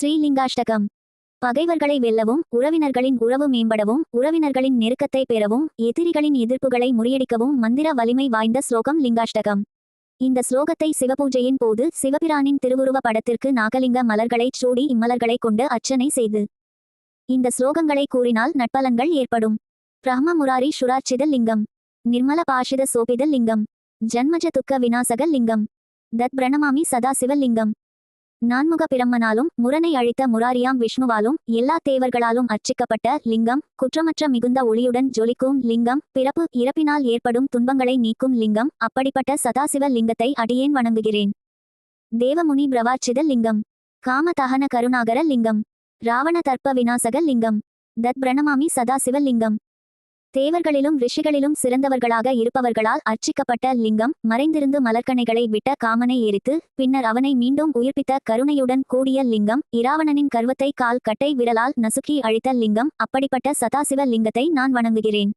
ஸ்ரீலிங்காஷ்டகம். பகைவர்களை வெல்லவும் உறவினர்களின் உறவு மேம்படவும் உறவினர்களின் நெருக்கத்தை பெறவும் எதிரிகளின் எதிர்ப்புகளை முறியடிக்கவும் மந்திர வலிமை வாய்ந்த ஸ்லோகம் லிங்காஷ்டகம். இந்த ஸ்லோகத்தை சிவபூஜையின் போது சிவபிரானின் திருவுருவ படத்திற்கு நாகலிங்க மலர்களைச் சூடி இம்மலர்களைக் கொண்டு அர்ச்சனை செய்து. இந்த ஸ்லோகங்களை கூறினால் நட்பலன்கள் ஏற்படும். பிரம்ம முராரி சுரார்ச்சித லிங்கம். நிர்மல பாஷித சோபித லிங்கம். ஜன்மஜ துக்க விநாசக லிங்கம். தத் பிரணமாமி சதாசிவ லிங்கம். நான்முக பிரம்மனாலும் முரணை அழித்த முராரியாம் விஷ்ணுவாலும் எல்லா தேவர்களாலும் அர்ச்சிக்கப்பட்ட லிங்கம் குற்றமற்ற மிகுந்த ஒளியுடன் ஜொலிக்கும் லிங்கம் பிறப்பு இறப்பினால் ஏற்படும் துன்பங்களை நீக்கும் லிங்கம் அப்படிப்பட்ட சதாசிவ லிங்கத்தை அடியேன் வணங்குகிறேன். தேவமுனி பிரவாச்சித லிங்கம். காம தகன கருணாகர லிங்கம். ராவண தர்ப்ப விநாசக லிங்கம். தத் பிரணமாமி சதாசிவ லிங்கம். தேவர்களிலும் ரிஷிகளிலும் சிறந்தவர்களாக இருப்பவர்களால் அர்ச்சிக்கப்பட்ட லிங்கம் மறைந்திருந்து மலர்கணைகளை விட்ட காமனை எரித்து பின்னர் அவனை மீண்டும் உயிர்ப்பித்த கருணையுடன் கூடிய லிங்கம் இராவணனின் கருவத்தை கால் கட்டை விரலால் நசுக்கி அழித்த லிங்கம் அப்படிப்பட்ட சதாசிவ லிங்கத்தை நான் வணங்குகிறேன்.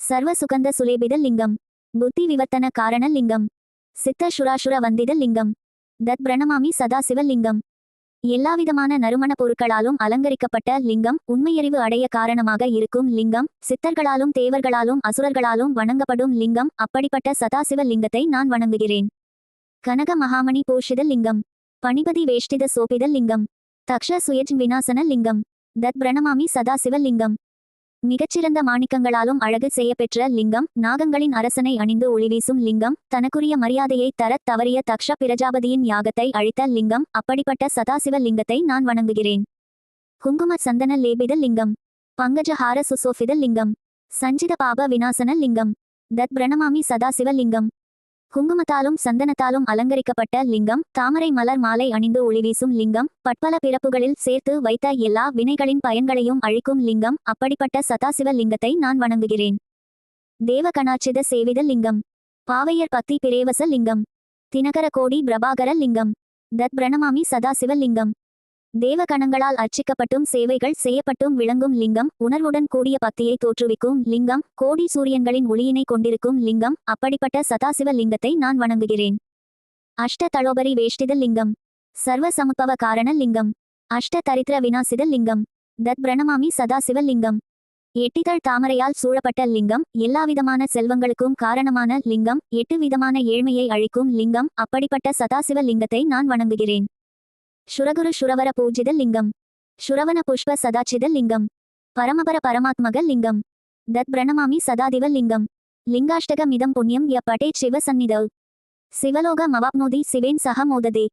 சர்வ சுகந்த சுலேபித லிங்கம். புத்தி விவர்த்தன காரண லிங்கம். சித்த சுராசுர வந்தித லிங்கம். தத் பிரணமாமி சதாசிவ லிங்கம். எல்லாவிதமான நறுமண பொருட்களாலும் அலங்கரிக்கப்பட்ட லிங்கம் உண்மையறிவு அடைய காரணமாக இருக்கும் லிங்கம் சித்தர்களாலும் தேவர்களாலும் அசுரர்களாலும் வணங்கப்படும் லிங்கம் அப்படிப்பட்ட சதாசிவ லிங்கத்தை நான் வணங்குகிறேன். கனக மகாமணி போஷித லிங்கம். பணிபதி வேஷ்டித சோபித லிங்கம். தக்ஷ சுயஜ் வினாசன லிங்கம். தத் பிரணமாமி சதாசிவ லிங்கம். மிகச்சிறந்த மாணிக்கங்களாலும் அழகு செய்யப்பெற்ற லிங்கம் நாகங்களின் அரசனை அணிந்து ஒளிவீசும் லிங்கம் தனக்குரிய மரியாதையை தரத் தவறிய தக்ஷ பிரஜாபதியின் யாகத்தை அழித்த லிங்கம் அப்படிப்பட்ட சதாசிவ லிங்கத்தை நான் வணங்குகிறேன். குங்கும சந்தன லேபித லிங்கம் பங்கஜஹார சுசோஃபித லிங்கம் சஞ்சித பாப விநாசன லிங்கம் தத் பிரணமாமி சதாசிவ லிங்கம் குங்குமத்தாலும் சந்தனத்தாலும் அலங்கரிக்கப்பட்ட லிங்கம் தாமரை மலர் மாலை அணிந்து ஒளிவீசும் லிங்கம் பட்பல பிறப்புகளில் சேர்த்து வைத்த எல்லா வினைகளின் பயன்களையும் அழிக்கும் லிங்கம் அப்படிப்பட்ட சதாசிவ லிங்கத்தை நான் வணங்குகிறேன். தேவகணாட்சித சேவித லிங்கம். பாவையர் பக்தி பிரேவச லிங்கம். தினகர கோடி பிரபாகர லிங்கம். தத் பிரணமாமி சதாசிவ லிங்கம். தேவகணங்களால் அர்ச்சிக்கப்பட்டும் சேவைகள் செய்யப்பட்டும் விளங்கும் லிங்கம் உணர்வுடன் கூடிய பக்தியை தோற்றுவிக்கும் லிங்கம் கோடி சூரியன்களின் ஒளியினை கொண்டிருக்கும் லிங்கம் அப்படிப்பட்ட சதாசிவ லிங்கத்தை நான் வணங்குகிறேன். அஷ்ட தளோபரி வேஷ்டித லிங்கம். சர்வ சமுப்பவ காரண லிங்கம். அஷ்ட தரித்திர விநாசித லிங்கம். தத் பிரணமாமி சதாசிவ லிங்கம். எட்டிதழ் தாமரையால் சூழப்பட்ட லிங்கம் எல்லாவிதமான செல்வங்களுக்கும் காரணமான லிங்கம் எட்டு விதமான ஏழ்மையை அழிக்கும் லிங்கம் அப்படிப்பட்ட சதாசிவ லிங்கத்தை நான் வணங்குகிறேன். சுரகுரு சுரவர பூஜிதல் லிங்கம். சுரவன புஷ்ப சதாச்சித லிங்கம். பரமபர பரமாத்மக லிங்கம். தத் பிரணமாமி சதாதிவ லிங்கம். லிங்காஷ்டக மிதம் புண்ணியம் ய பட்டே சிவ சிவலோக மவாப்னோதி சிவேன் சக மோததே.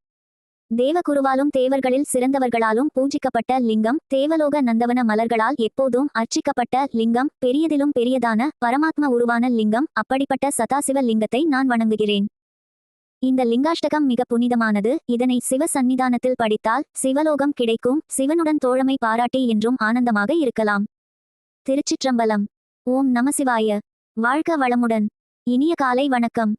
தேவகுருவாலும் தேவர்களில் சிறந்தவர்களாலும் பூஜிக்கப்பட்ட லிங்கம் தேவலோக நந்தவன மலர்களால் எப்போதும் அர்ச்சிக்கப்பட்ட லிங்கம் பெரியதிலும் பெரியதான பரமாத்ம உருவான லிங்கம் அப்படிப்பட்ட சதாசிவ லிங்கத்தை நான் வணங்குகிறேன். இந்த லிங்காஷ்டகம் மிக புனிதமானது. இதனை சிவ சந்நிதானத்தில் படித்தால் சிவலோகம் கிடைக்கும். சிவனுடன் தோழமை பாராட்டி என்றும் ஆனந்தமாக இருக்கலாம். திருச்சிற்றம்பலம். ஓம் நமசிவாய வாழ்க வளமுடன். இனிய காலை வணக்கம்.